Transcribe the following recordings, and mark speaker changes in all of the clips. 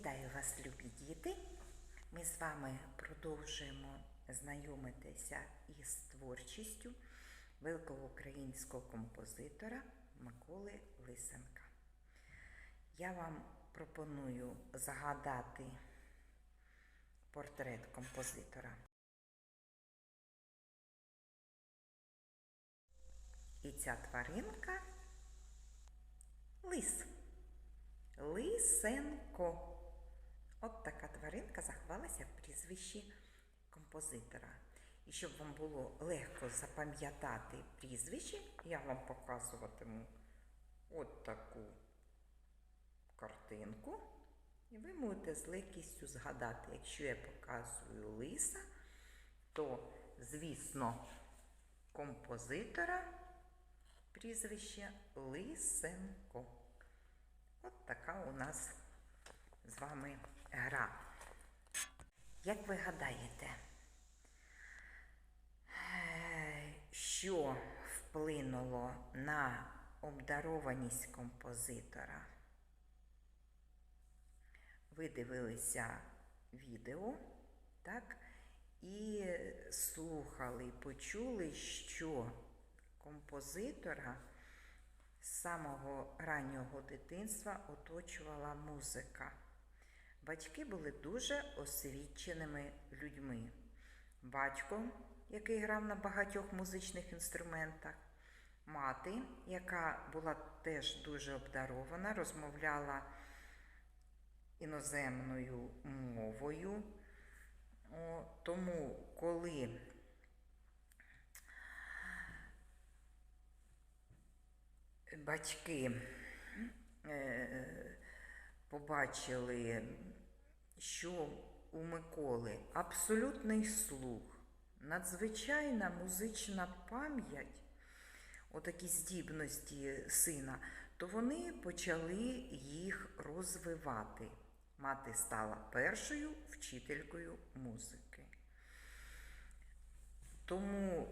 Speaker 1: Вітаю вас, любі діти! Ми з вами продовжуємо знайомитися із творчістю великого українського композитора Миколи Лисенка. Я вам пропоную загадати портрет композитора. І ця тваринка лис. Лисенко. От така тваринка заховалася в прізвищі композитора. І щоб вам було легко запам'ятати прізвище, я вам показуватиму от таку картинку. І ви можете з легкістю згадати, якщо я показую лиса, то, звісно, композитора прізвище Лисенко. От така у нас з вами гра. Як ви гадаєте, що вплинуло на обдарованість композитора? Ви дивилися відео, так? І слухали, почули, що композитора з самого раннього дитинства оточувала музика. Батьки були дуже освіченими людьми. Батько, який грав на багатьох музичних інструментах, мати, яка була теж дуже обдарована, розмовляла іноземною мовою. О, тому, коли батьки е, побачили, що у Миколи абсолютний слух, надзвичайна музична пам'ять, отакі здібності сина, то вони почали їх розвивати. Мати стала першою вчителькою музики. Тому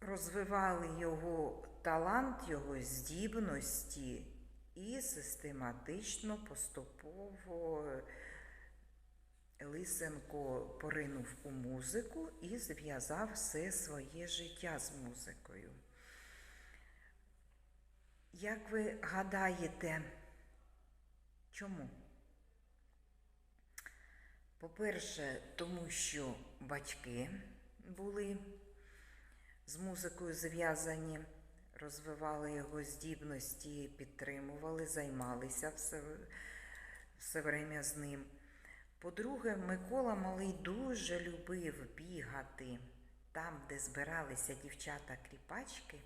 Speaker 1: розвивали його талант, його здібності і систематично, поступово Лисенко поринув у музику і зв'язав все своє життя з музикою. Як ви гадаєте, чому? По-перше, тому що батьки були з музикою зв'язані, розвивали його здібності, підтримували, займалися все, все время з ним. По-друге, Микола Малий дуже любив бігати там, де збиралися дівчата-кріпачки,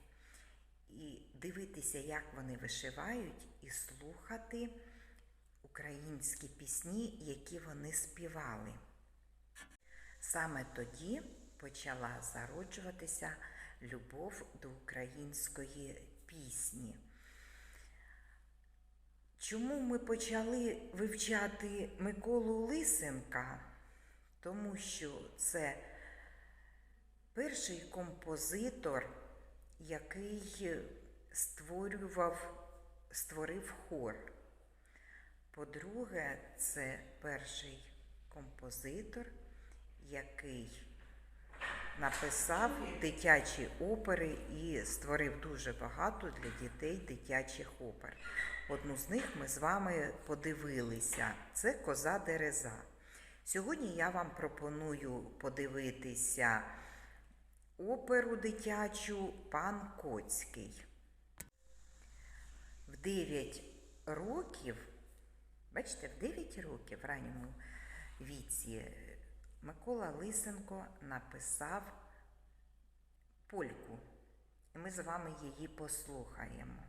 Speaker 1: і дивитися, як вони вишивають, і слухати українські пісні, які вони співали. Саме тоді почала зароджуватися любов до української пісні. Чому ми почали вивчати Миколу Лисенка? Тому що це перший композитор, який створював, створив хор. По-друге, це перший композитор, який написав дитячі опери і створив дуже багато для дітей дитячих опер. Одну з них ми з вами подивилися. Це Коза Дереза. Сьогодні я вам пропоную подивитися оперу дитячу Пан Коцький. В 9 років, бачите, в 9 років в ранньому віці Микола Лисенко написав польку, і ми з вами її послухаємо.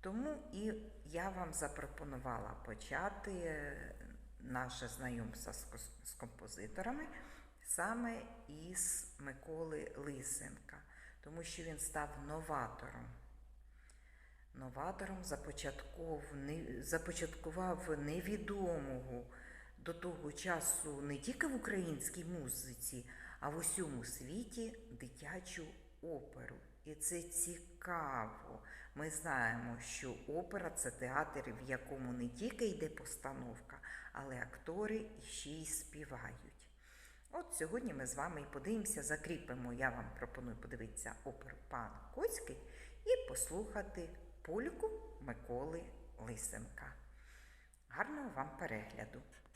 Speaker 1: Тому і я вам запропонувала почати наше знайомство з композиторами саме із Миколи Лисенка, тому що він став новатором. Новатором започаткував невідомого до того часу не тільки в українській музиці, а в усьому світі дитячу оперу. І це цікаво. Ми знаємо, що опера це театр, в якому не тільки йде постановка, але актори ще й співають. От сьогодні ми з вами і подивимося, закріпимо. Я вам пропоную подивитися оперу Пан Коцький і послухати польку Миколи Лисенка. Гарного вам перегляду!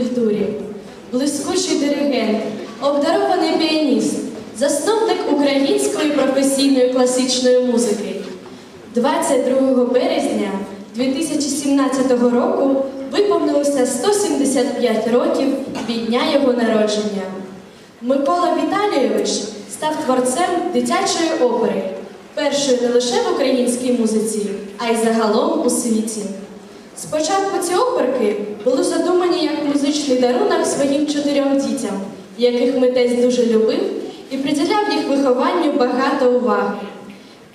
Speaker 2: культурі. Блискучий диригент, обдарований піаніст, засновник української професійної класичної музики. 22 березня 2017 року виповнилося 175 років від дня його народження. Микола Віталійович став творцем дитячої опери, першої не лише в українській музиці, а й загалом у світі. Спочатку ці оперки були задумані як музичний дарунок своїм чотирьом дітям, яких митець дуже любив і приділяв їх вихованню багато уваги.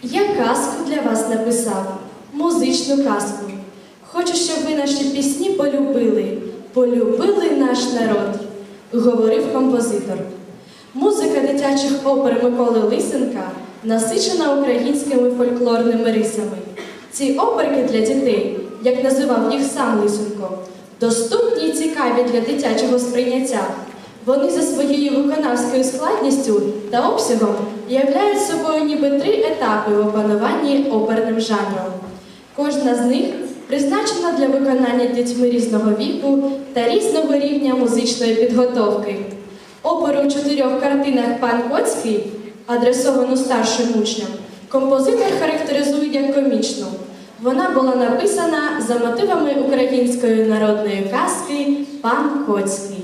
Speaker 2: Я казку для вас написав, музичну казку. Хочу, щоб ви наші пісні полюбили, полюбили наш народ, говорив композитор. Музика дитячих опер Миколи Лисенка насичена українськими фольклорними рисами. Ці оперки для дітей, як називав їх сам Лисенко, доступні й цікаві для дитячого сприйняття. Вони за своєю виконавською складністю та обсягом являють собою ніби три етапи в опануванні оперним жанром. Кожна з них призначена для виконання дітьми різного віку та різного рівня музичної підготовки. Оперу у чотирьох картинах Пан Коцький, адресовану старшим учням, композитор характеризує як комічну. Вона була написана за мотивами української народної казки Пан Коцький.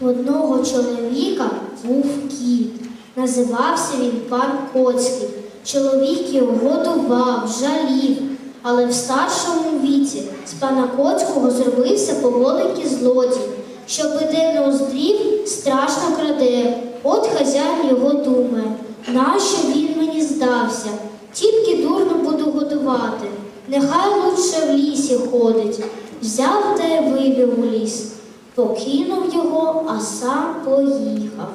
Speaker 3: Одного чоловіка був кіт. Називався він пан Коцький. Чоловік його годував, жалів, але в старшому віці з пана Коцького зробився поволенький злодій. Що піде не уздрів, страшно краде. От хазяїн його думає, нащо він мені здався? Тільки дурно буду годувати. Нехай лучше в лісі ходить. Взяв та й вивів у ліс. Покинув його, а сам поїхав.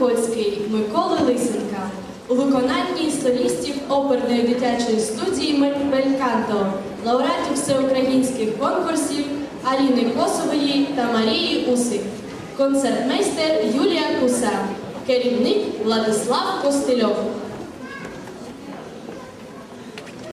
Speaker 4: Кольський Миколи Лисенка.
Speaker 2: У виконанні солістів оперної дитячої студії Мельканто, лауреатів всеукраїнських конкурсів Аліни Косової та Марії Усик, концертмейстер Юлія Куса, керівник Владислав Костильов.